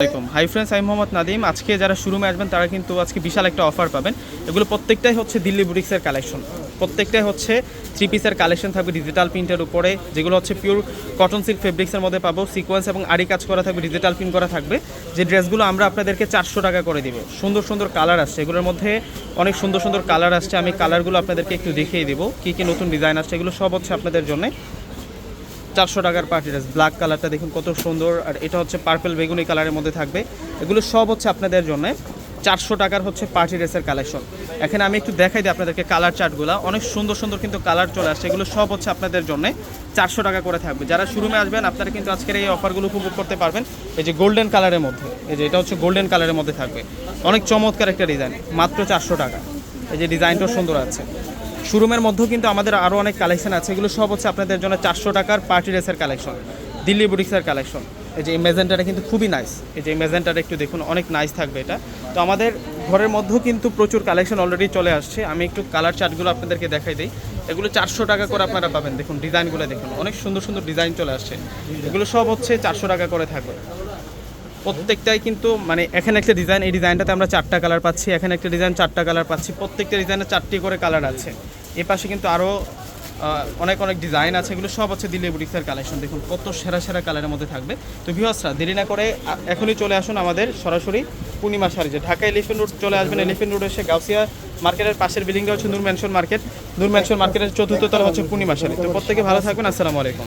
আসসালামাইকুম hi friends আমি মোহাম্মদ নাদিম। আজকে যারা শোরুমে আসবেন, তারা কিন্তু আজকে বিশাল একটা অফার পাবেন। এগুলো প্রত্যেকটাই হচ্ছে দিল্লি বুটিক্সের কালেকশন প্রত্যেকটাই হচ্ছে থ্রি পিসের কালেকশন থাকবে ডিজিটাল প্রিন্টের উপরে। যেগুলো হচ্ছে পিওর কটন সিল্ক ফেব্রিক্সের মধ্যে পাবো। সিকোয়েন্স এবং আড়ি কাজ করা থাকবে ডিজিটাল প্রিন্ট করা থাকবে। যে ড্রেসগুলো আমরা আপনাদেরকে চারশো টাকা করে দিব। সুন্দর সুন্দর কালার আসছে। এগুলোর মধ্যে অনেক সুন্দর সুন্দর কালার আসছে। আমি কালারগুলো আপনাদেরকে একটু দেখিয়ে দেবো। কী কী নতুন ডিজাইন আসছে, এগুলো সব হচ্ছে আপনাদের জন্য। চারশো টাকার পার্টি ড্রেস। ব্ল্যাক কালারটা দেখুন কত সুন্দর, আর এটা হচ্ছে পার্পল বেগুনি কালারের মধ্যে থাকবে। এগুলো সব হচ্ছে আপনাদের জন্য। চারশো টাকার হচ্ছে পার্টি ড্রেসের কালেকশন এখানে আমি একটু দেখাই দিই আপনাদেরকে কালার চার্টগুলো অনেক সুন্দর সুন্দর কিন্তু কালার চলে আসছে। এগুলো সব হচ্ছে আপনাদের জন্য চারশো টাকা করে থাকবে। যারা শুরুমে আসবেন, আপনারা কিন্তু আজকের এই অফারগুলো উপভোগ করতে পারবেন। এই যে গোল্ডেন কালারের মধ্যে, এই যে এটা হচ্ছে গোল্ডেন কালারের মধ্যে থাকবে। অনেক চমৎকার একটা ডিজাইন মাত্র চারশো টাকা। এই যে ডিজাইনটাও সুন্দর আছে। শোরুমের মধ্যেও কিন্তু আমাদের আরও অনেক কালেকশন আছে। এগুলো সব হচ্ছে আপনাদের জন্য চারশো টাকার পার্টি ড্রেসের কালেকশন দিল্লি বুটিক্সের কালেকশন এই যে এই মেজেন্টাটা কিন্তু খুবই নাইস এই যে মেজেন্টাটা একটু দেখুন, অনেক নাইস থাকবে এটা। তো আমাদের ঘরের মধ্যেও কিন্তু প্রচুর কালেকশন অলরেডি চলে আসছে। আমি একটু কালার চার্টগুলো আপনাদেরকে দেখাই দিই। এগুলো চারশো টাকা করে আপনারা পাবেন। দেখুন ডিজাইনগুলো দেখুন। অনেক সুন্দর সুন্দর ডিজাইন চলে আসছে। এগুলো সব হচ্ছে চারশো টাকা করে থাকবে। প্রত্যেকটাই কিন্তু মানে এখানে একটা ডিজাইন এই ডিজাইনটাতে আমরা চারটা কালার পাচ্ছি। এখানে একটা ডিজাইন চারটা কালার পাচ্ছি। প্রত্যেকটা ডিজাইনে চারটি করে কালার আছে। এ পাশে কিন্তু আরও অনেক অনেক ডিজাইন আছে, এগুলো সব হচ্ছে দিল্লি বুটিক্সের কালেকশন দেখুন, কত সেরা সেরা কালারের মধ্যে থাকবে। তো ভিহসরা দেরি না করে এখনই চলে আসুন আমাদের সরাসরি পূর্ণিমা শাড়িতে। ঢাকা এলিফেন্ট রোড চলে আসবেন এলিফেন্ট রোড এসে গাউসিয়া মার্কেটের পাশের বিল্ডিংটা হচ্ছে Noor mansion market Noor mansion মার্কেটের চতুর্থ তলা হচ্ছে পূর্ণিমা শাড়ি। তো প্রত্যেকে ভালো থাকবেন আসসালামু আলাইকুম।